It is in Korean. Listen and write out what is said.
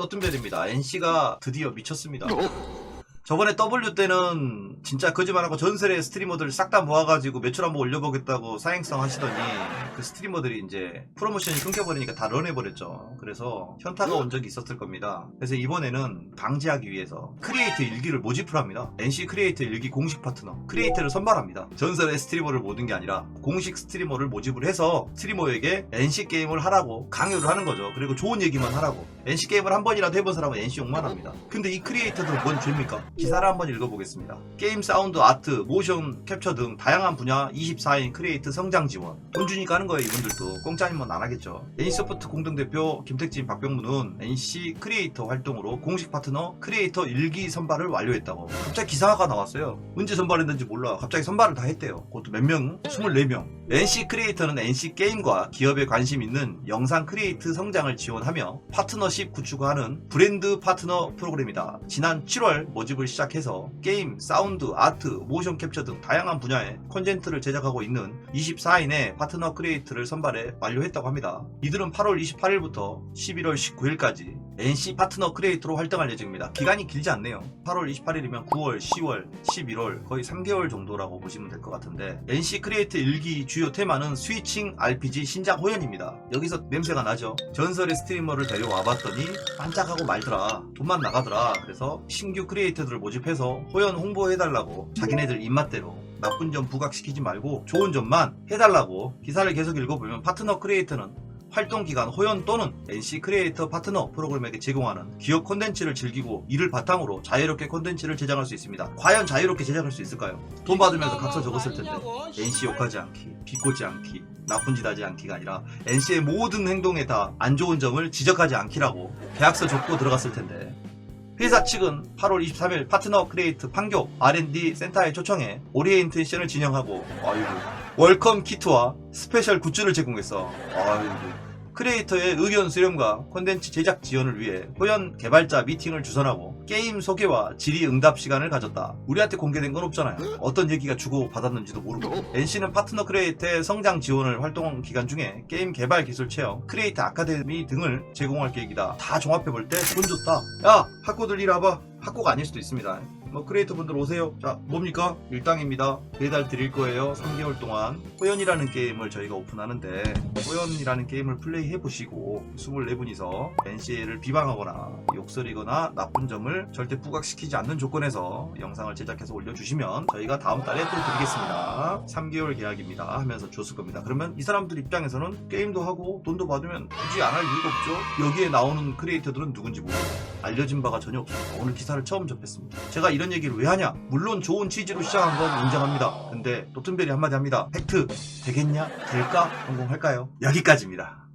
떠튼별입니다. NC가 드디어 미쳤습니다. 저번에 W 때는 진짜 거짓말하고 전설의 스트리머들 싹 다 모아가지고 매출 한번 올려보겠다고 사행성 하시더니 그 스트리머들이 이제 프로모션이 끊겨버리니까 다 런해버렸죠. 그래서 현타가 온 적이 있었을 겁니다. 그래서 이번에는 방지하기 위해서 크리에이터 일기를 모집을 합니다. NC 크리에이터 일기 공식 파트너 크리에이터를 선발합니다. 전설의 스트리머를 모든 게 아니라 공식 스트리머를 모집을 해서 스트리머에게 NC 게임을 하라고 강요를 하는 거죠. 그리고 좋은 얘기만 하라고. NC 게임을 한 번이라도 해본 사람은 NC 욕만 합니다. 근데 이 크리에이터들은 뭔 죄입니까? 기사를 한번 읽어보겠습니다. 게임 사운드, 아트, 모션 캡처 등 다양한 분야 24인 크리에이터 성장 지원. 돈 주니까 하는 거예요, 이분들도. 공짜니면 안 하겠죠. NC소프트 공동대표 김택진, 박병무는 NC 크리에이터 활동으로 공식 파트너 크리에이터 일기 선발을 완료했다고. 갑자기 기사가 나왔어요. 언제 선발했는지 몰라. 갑자기 선발을 다 했대요. 그것도 몇 명? 24명. NC 크리에이터는 NC 게임과 기업에 관심 있는 영상 크리에이트 성장을 지원하며 파트너십 구축하는 브랜드 파트너 프로그램이다. 지난 7월 모집을 시작해서 게임, 사운드, 아트, 모션 캡처 등 다양한 분야의 콘텐츠를 제작하고 있는 24인의 파트너 크리에이터를 선발해 완료했다고 합니다. 이들은 8월 28일부터 11월 19일까지 NC 파트너 크리에이터로 활동할 예정입니다. 기간이 길지 않네요. 8월 28일이면 9월, 10월, 11월 거의 3개월 정도라고 보시면 될 것 같은데 NC 크리에이터 일기 주요 테마는 스위칭 RPG 신작 호연입니다. 여기서 냄새가 나죠. 전설의 스트리머를 데려와 봤더니 반짝하고 말더라. 돈만 나가더라. 그래서 신규 크리에이터 들을 모집해서 호연 홍보해달라고 자기네들 입맛대로 나쁜 점 부각시키지 말고 좋은 점만 해달라고 기사를 계속 읽어보면 파트너 크리에이터는 활동 기간 호연 또는 NC 크리에이터 파트너 프로그램에게 제공하는 기업 콘텐츠를 즐기고 이를 바탕으로 자유롭게 콘텐츠를 제작할 수 있습니다. 과연 자유롭게 제작할 수 있을까요? 돈 받으면서 각서 적었을 텐데 NC 욕하지 않기, 비꼬지 않기, 나쁜 짓 하지 않기가 아니라 NC의 모든 행동에 다 안 좋은 점을 지적하지 않기라고 계약서 적고 들어갔을 텐데 회사 측은 8월 23일 파트너 크리에이트 판교 R&D 센터에 초청해 오리엔테이션을 진행하고 아이고 월컴 키트와 스페셜 굿즈를 제공했어 아이고 크리에이터의 의견 수렴과 콘텐츠 제작 지원을 위해 호연 개발자 미팅을 주선하고 게임 소개와 질의 응답 시간을 가졌다. 우리한테 공개된 건 없잖아요. 어떤 얘기가 주고 받았는지도 모르고. NC는 파트너 크리에이터의 성장 지원을 활동 기간 중에 게임 개발 기술 체험, 크리에이터 아카데미 등을 제공할 계획이다. 다 종합해 볼 때 돈 좋다. 야, 학고들 이리 와봐. 학고가 아닐 수도 있습니다. 뭐 크리에이터 분들 오세요. 자, 뭡니까? 일당입니다. 배달 드릴 거예요. 3개월 동안. 호연이라는 게임을 저희가 오픈하는데 호연이라는 게임을 플레이 해 보시고 24분이서 NCA를 비방하거나 욕설이거나 나쁜 점을 절대 부각시키지 않는 조건에서 영상을 제작해서 올려주시면 저희가 다음 달에 또 드리겠습니다. 3개월 계약입니다. 하면서 줬을 겁니다. 그러면 이 사람들 입장에서는 게임도 하고 돈도 받으면 굳이 안 할 이유가 없죠. 여기에 나오는 크리에이터들은 누군지 모르고 알려진 바가 전혀 없습니다. 오늘 기사를 처음 접했습니다. 제가 이런 얘기를 왜 하냐? 물론 좋은 취지로 시작한 건 인정합니다. 근데 노튼벨이 한마디 합니다. 팩트 되겠냐? 될까? 성공할까요? 여기까지입니다.